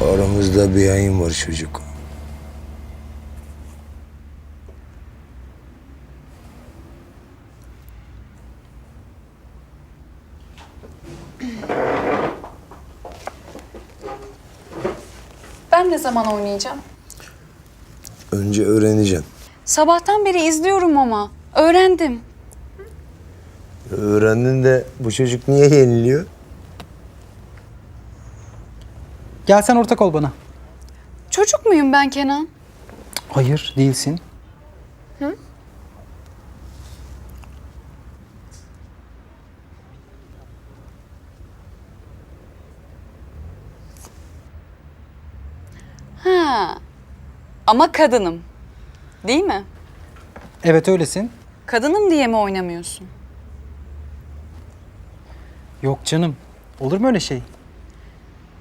Aramızda bir yayın var çocuk. Ben ne zaman oynayacağım? Önce öğreneceğim. Sabahtan beri izliyorum ama. Öğrendim. Öğrendin de bu çocuk niye yeniliyor? Gel sen ortak ol bana. Çocuk muyum ben Kenan? Hayır değilsin. Ha. Ama kadınım. Değil mi? Evet öylesin. Kadınım diye mi oynamıyorsun? Yok canım. Olur mu öyle şey?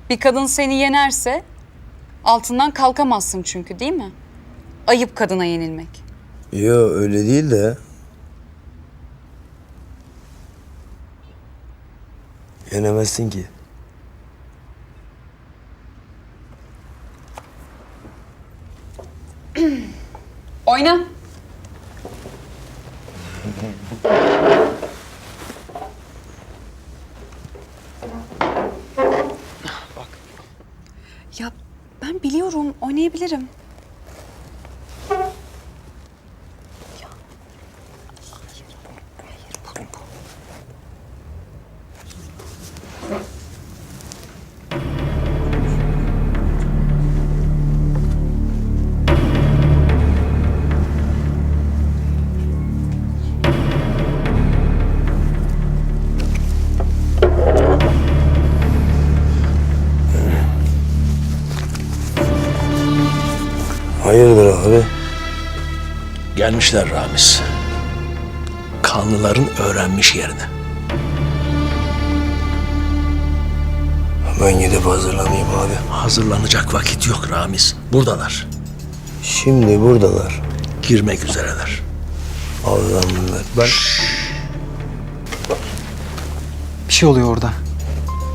Bir kadın seni yenerse altından kalkamazsın çünkü değil mi? Ayıp kadına yenilmek. Yo öyle değil de. Yenemezsin ki. Oyna. Ya ben biliyorum, Gelmişler Ramiz. Kanlıların öğrenmiş yerine. Ben gidip hazırlanayım abi. Hazırlanacak vakit yok Ramiz. Buradalar. Şimdi buradalar. Girmek üzereler. Avlandılar. Ben Bir şey oluyor orada.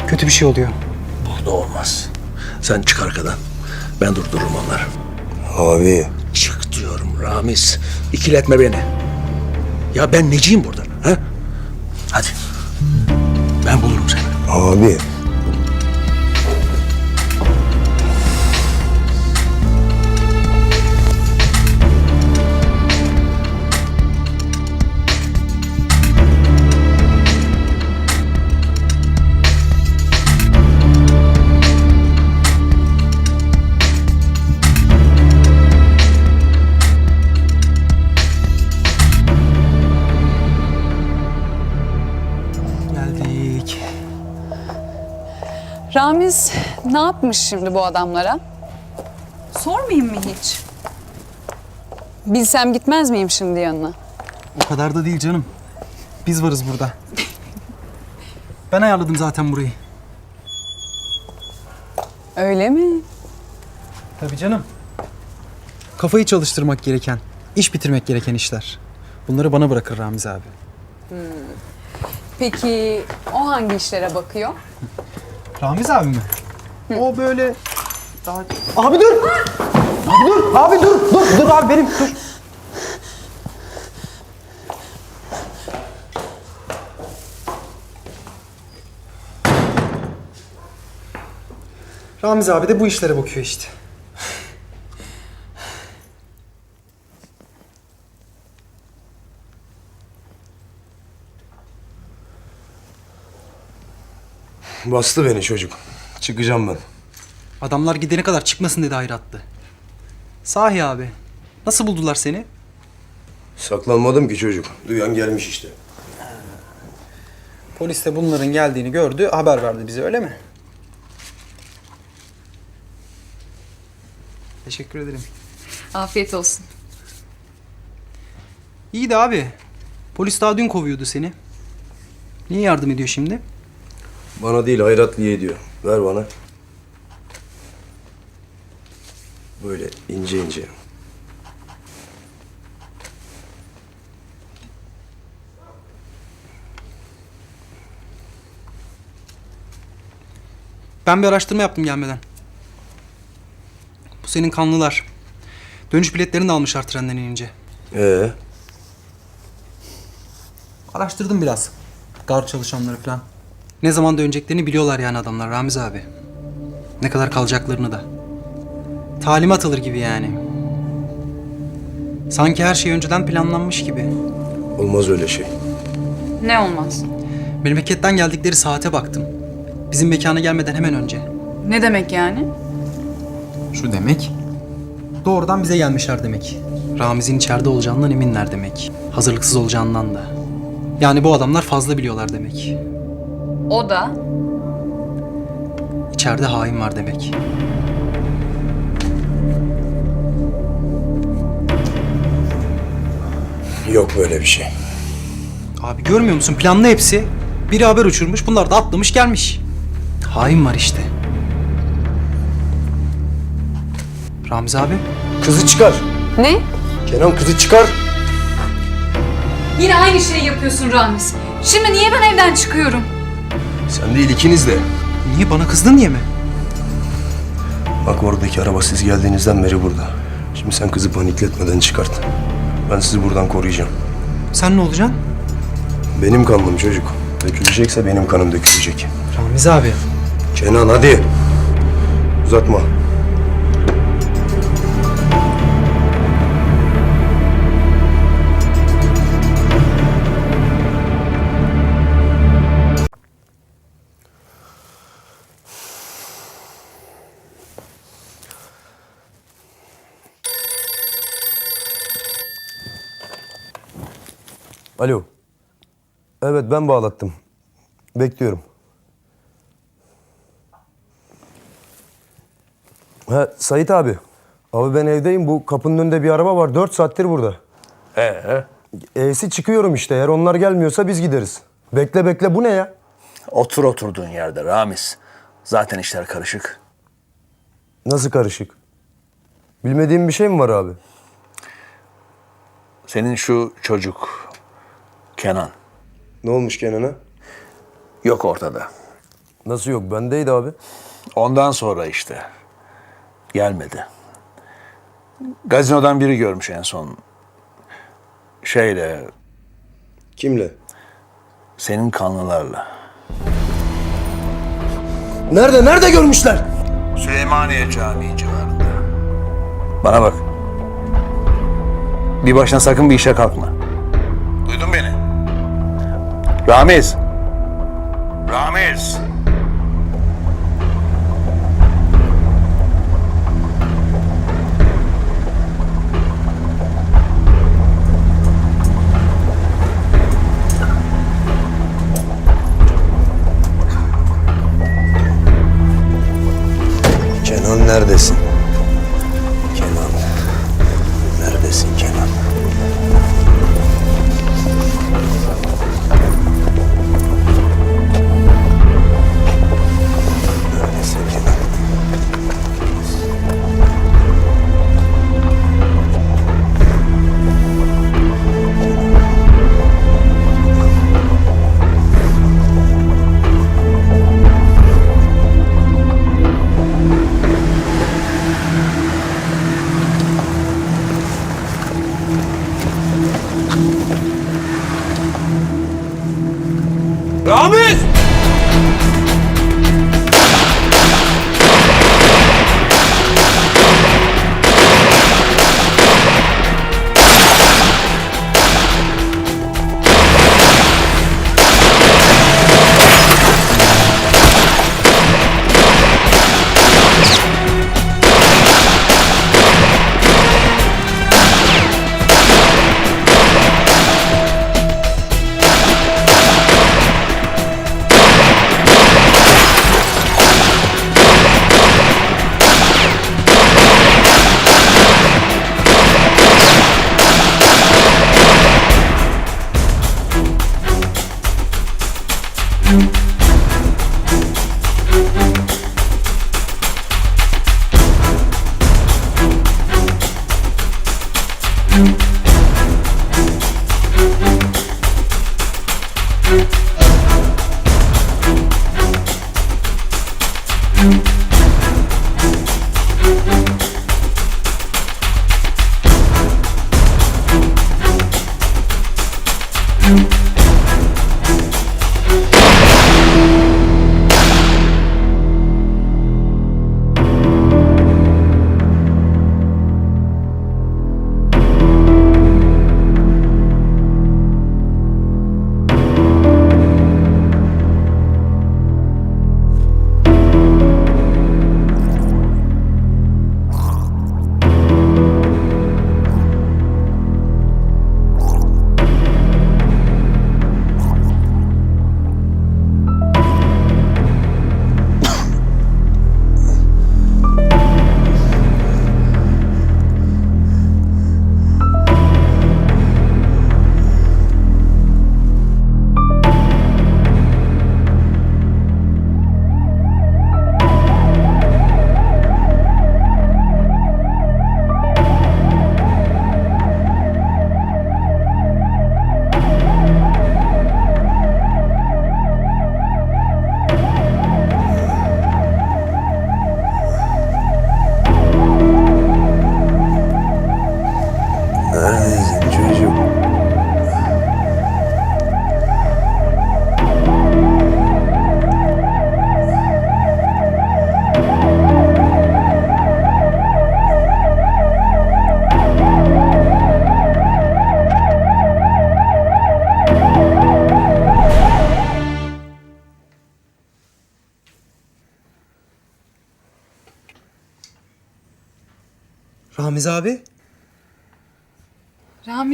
Kötü bir şey oluyor. Burada olmaz. Sen çık arkadan. Ben durdururum onları. abi Ramiz. İkiletme beni. Ya ben neciyim burada? Ha? Hadi. Ben bulurum seni. abi Ramiz ne yapmış şimdi bu adamlara? Sormayayım mı hiç? Bilsem gitmez miyim şimdi yanına? O kadar da değil canım. Biz varız burada. Ben ayarladım zaten burayı. Öyle mi? Tabii canım. Kafayı çalıştırmak gereken, iş bitirmek gereken işler. Bunları bana bırakır Ramiz abi. Peki o hangi işlere bakıyor? Ramiz abi mi? O böyle daha... Abi dur! Abi dur! Abi dur! Dur! Dur abi benim dur! Ramiz abi de bu işlere bakıyor işte. Bastı beni çocuk. Çıkacağım ben. Adamlar gidene kadar çıkmasın dedi hayratlı. Sahi abi. Nasıl buldular seni? Saklanmadım ki çocuk. Duyan gelmiş işte. Polis de bunların geldiğini gördü, haber verdi bize öyle mi? Teşekkür ederim. Afiyet olsun. İyi de abi. Polis daha dün kovuyordu seni. Niye yardım ediyor şimdi? Bana değil Hayratlı'ya diyor. Ver bana. Böyle ince ince. Ben bir araştırma yaptım gelmeden. Bu senin kanlılar. Dönüş biletlerini de almışlar trenden inince. Ee, Araştırdım biraz. Gar çalışanları falan. Ne zaman döneceklerini biliyorlar yani adamlar Ramiz abi. Ne kadar kalacaklarını da. Talimat alır gibi yani. Sanki her şey önceden planlanmış gibi. olmaz öyle şey. Ne olmaz? Memleketten geldikleri saate baktım. Bizim mekana gelmeden hemen önce. Ne demek yani? Şu demek. Doğrudan bize gelmişler demek. Ramiz'in içeride olacağından eminler demek. Hazırlıksız olacağından da. Yani bu adamlar fazla biliyorlar demek. O da İçeride hain var demek. Yok böyle bir şey. Abi görmüyor musun? Planlı hepsi. Biri haber uçurmuş, bunlar da atlamış gelmiş. Hain var işte. Ramiz abi, Kızı çıkar. Ne? Kenan kızı çıkar. Yine aynı şeyi yapıyorsun Ramiz. Şimdi niye ben evden çıkıyorum? Sen değil ikiniz de. niye bana kızdın diye mi? Bak oradaki araba siz geldiğinizden beri burada. Şimdi sen kızı panikletmeden çıkart. Ben sizi buradan koruyacağım. Sen ne olacaksın? Benim kanım çocuk. Dökülecekse benim kanım dökülecek. Ramiz abi. Kenan hadi. Uzatma. Alo. Evet ben bağlattım. Bekliyorum. Ha, Sait abi. Abi ben evdeyim. Bu kapının önünde bir araba var. Dört saattir burada. Ee, E'si çıkıyorum işte. Eğer onlar gelmiyorsa biz gideriz. Bekle bekle. Bu ne ya? otur oturduğun yerde Ramiz. Zaten işler karışık. Nasıl karışık? Bilmediğim bir şey mi var abi? Senin şu çocuk Kenan Ne olmuş Kenan'a? yok ortada. Nasıl yok? Bendeydi abi. Ondan sonra işte gelmedi. Gazinodan biri görmüş en son. Şeyle, Kimle? senin kanlılarla. Nerede? Nerede görmüşler? Süleymaniye Camii civarında. Bana bak. Bir başına sakın bir işe kalkma. Duydun beni? Ramiz. Ramiz. Rama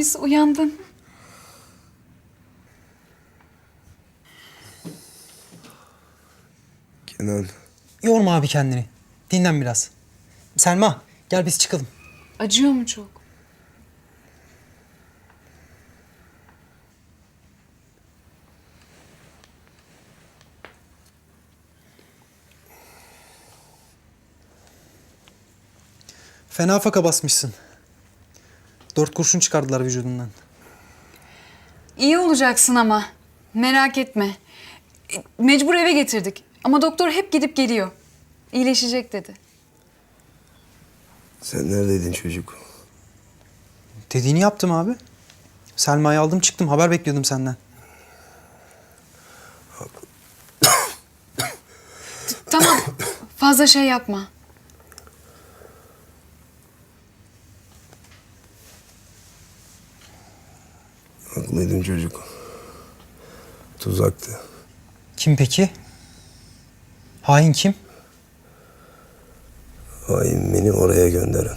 Ramiz uyandın. Kenan. Yorma abi kendini. Dinlen biraz. Selma gel biz çıkalım. Acıyor mu çok? Fena faka basmışsın. Dört kurşun çıkardılar vücudundan. İyi olacaksın ama. Merak etme. E, Mecbur eve getirdik. Ama doktor hep gidip geliyor. İyileşecek dedi. Sen neredeydin çocuk? Dediğini yaptım abi. Selma'yı aldım çıktım haber bekliyordum senden. Tamam. Fazla şey yapma. Haklıydın çocuk. Tuzaktı. Kim peki? Hain kim? Hain beni oraya gönderen.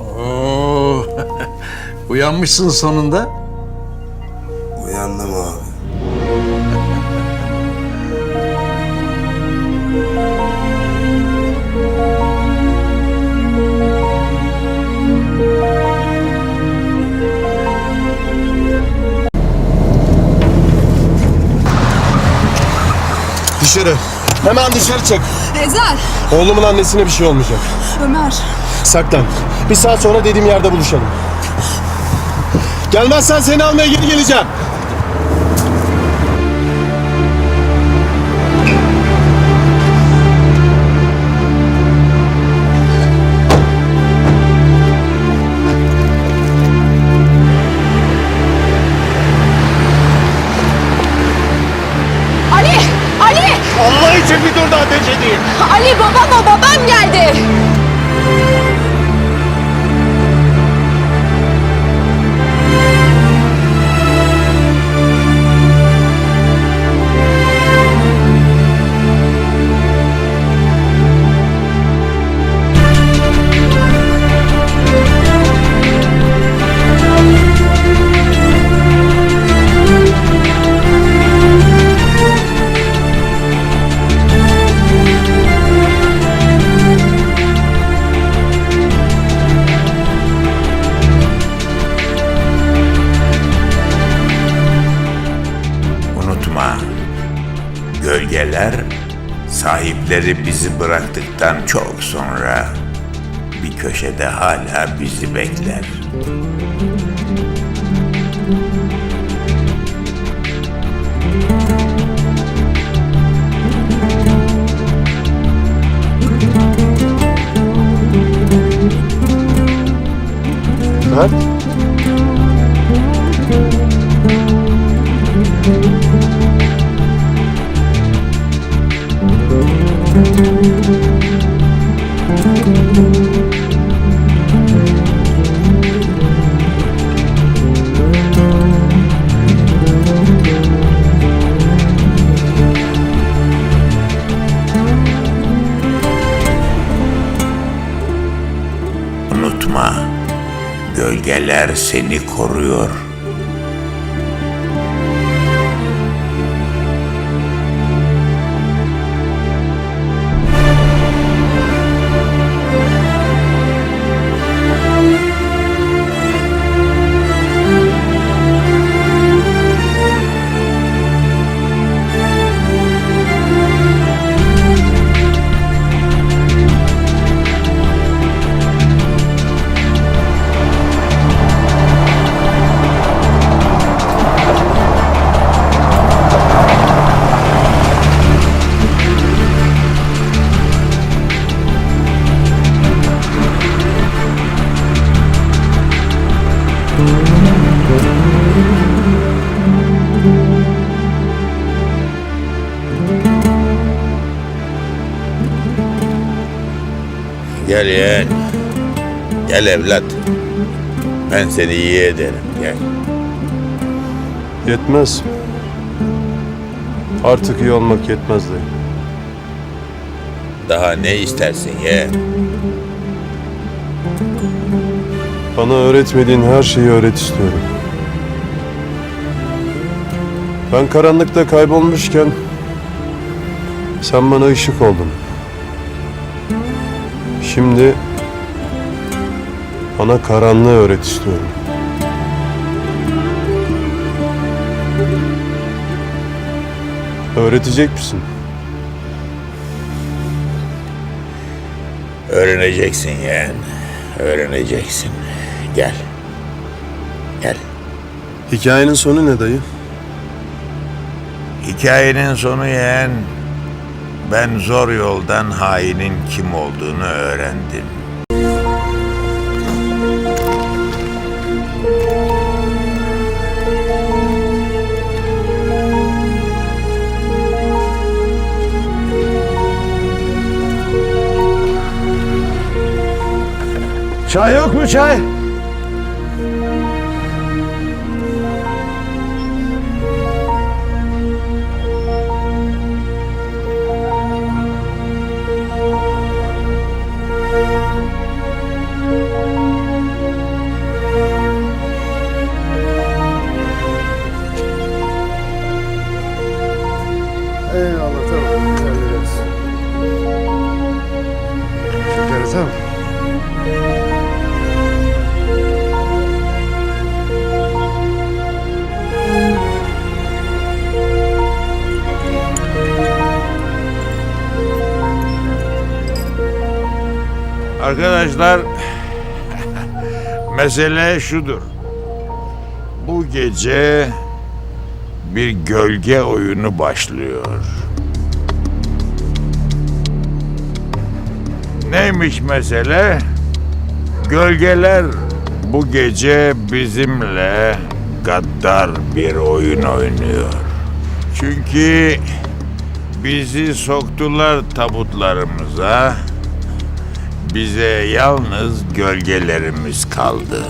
Oo, uyanmışsın sonunda. Uyandım abi. Hemen dışarı çık. Ezel. Oğlumun annesine bir şey olmayacak. Ömer. Saklan. Bir saat sonra dediğim yerde buluşalım. Gelmezsen seni almaya geri geleceğim. Sahipleri bizi bıraktıktan çok sonra bir köşede hala bizi bekler. Mert. Unutma, gölgeler seni koruyor. Gel yeğen. Gel evlat. Ben seni iyi ederim. Gel. Yetmez. Artık iyi olmak yetmez dayı. Daha ne istersin yeğen? Bana öğretmediğin her şeyi öğret istiyorum. Ben karanlıkta kaybolmuşken sen bana ışık oldun. Şimdi bana karanlığı öğret istiyorum. Öğretecek misin? Öğreneceksin yeğen. Öğreneceksin. Gel. Gel. Hikayenin sonu ne dayı? Hikayenin sonu yeğen. Ben zor yoldan hainin kim olduğunu öğrendim. Çay yok mu çay? Mesele şudur. Bu gece bir gölge oyunu başlıyor. Neymiş mesele? Gölgeler bu gece bizimle gaddar bir oyun oynuyor. Çünkü bizi soktular tabutlarımıza. Bize yalnız gölgelerimiz kaldı.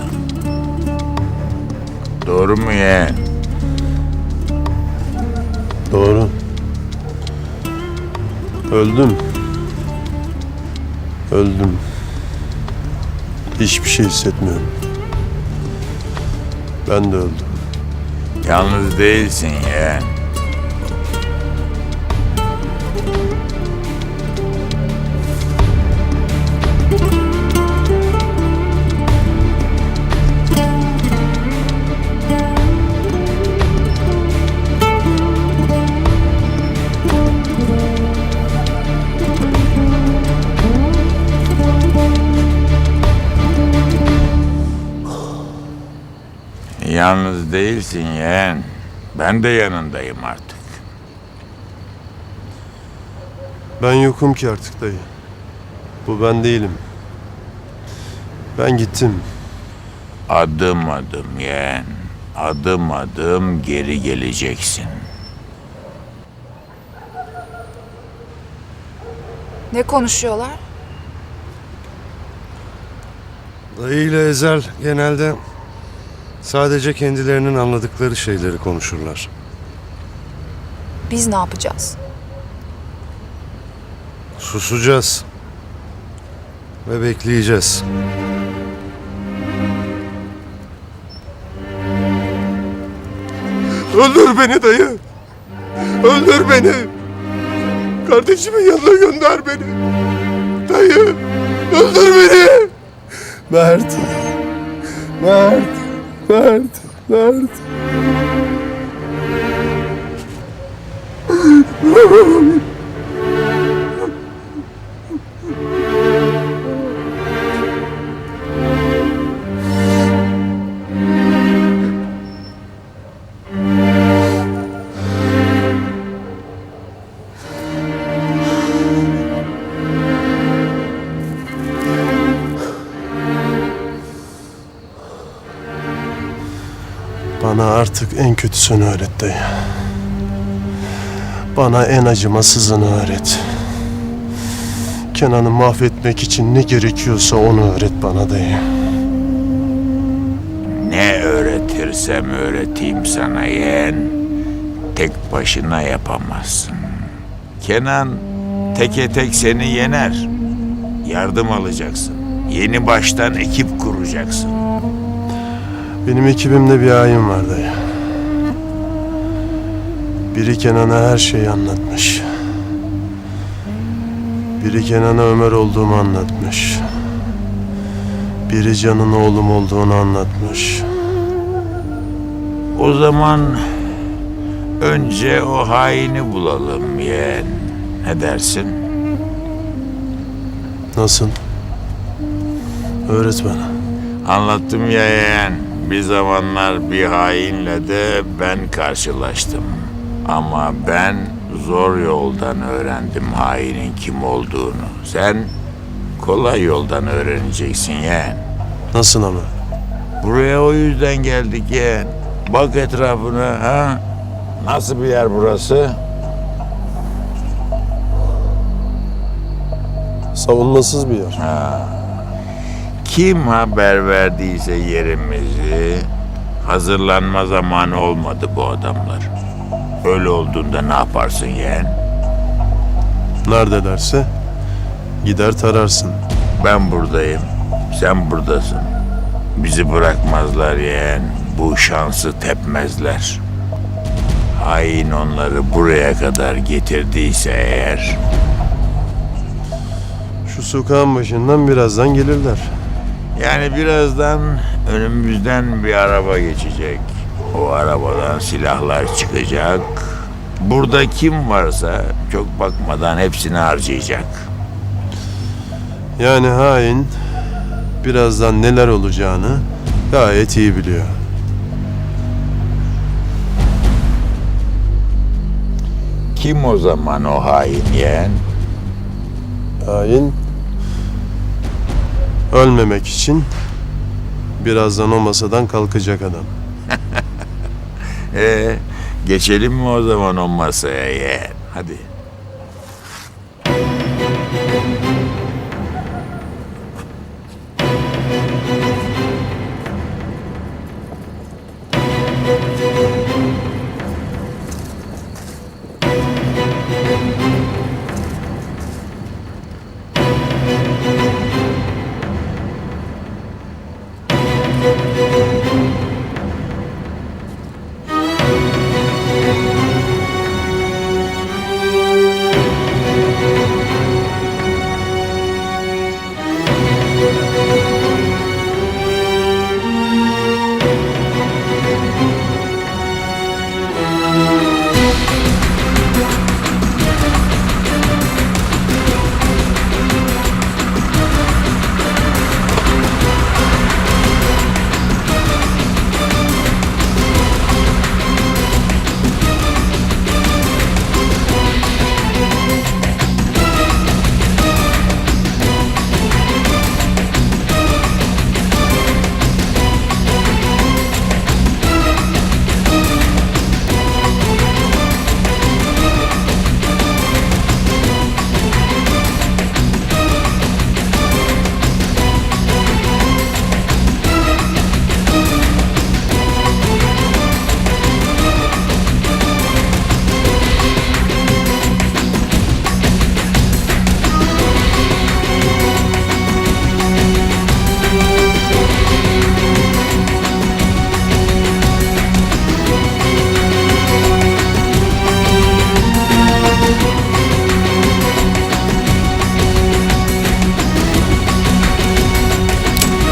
Doğru mu yeğen? Doğru. Öldüm. Öldüm. Hiçbir şey hissetmiyorum. Ben de öldüm. Yalnız değilsin yeğen. Yalnız değilsin yeğen. Ben de yanındayım artık. Ben yokum ki artık dayı. Bu ben değilim. Ben gittim. Adım adım yeğen. Adım adım geri geleceksin. Ne konuşuyorlar? Dayı ile Ezel genelde sadece kendilerinin anladıkları şeyleri konuşurlar. Biz ne yapacağız? Susacağız. Ve bekleyeceğiz. Öldür beni dayı. Öldür beni. Kardeşimin yanına gönder beni. Dayı. Öldür beni. Mert. Mert. Mert. Mert. Artık en kötüsünü öğret dayı. Bana en acımasızını öğret. Kenan'ı mahvetmek için ne gerekiyorsa onu öğret bana dayı. Ne öğretirsem öğreteyim sana yeğen. Tek başına yapamazsın. Kenan teke tek seni yener. Yardım alacaksın. Yeni baştan ekip kuracaksın. Benim ekibimde bir hain var dayı. Biri Kenan'a her şeyi anlatmış. Biri Kenan'a Ömer olduğumu anlatmış. Biri Can'ın oğlum olduğunu anlatmış. O zaman önce o haini bulalım yeğen. Ne dersin? Nasıl? Öğret bana. Anlattım ya yeğen. Bir zamanlar bir hainle de ben karşılaştım. Ama ben zor yoldan öğrendim hainin kim olduğunu. Sen kolay yoldan öğreneceksin yeğen. Nasıl ama? Buraya o yüzden geldik yeğen. Bak etrafına ha. Nasıl bir yer burası? Savunmasız bir yer. Kim haber verdiyse yerimizi hazırlanma zamanı olmadı bu adamlar. Öyle olduğunda ne yaparsın yeğen? Neredelerse gider tararsın. Ben buradayım, sen buradasın. Bizi bırakmazlar yeğen, bu şansı tepmezler. Hain onları buraya kadar getirdiyse eğer... Şu sokağın başından birazdan gelirler. Yani birazdan önümüzden bir araba geçecek. O arabadan silahlar çıkacak. Burada kim varsa çok bakmadan hepsini harcayacak. Yani hain birazdan neler olacağını gayet iyi biliyor. Kim o zaman o hain yeğen? Hain ölmemek için birazdan o masadan kalkacak adam. Ee, geçelim mi o zaman o masaya yeğen? Hadi.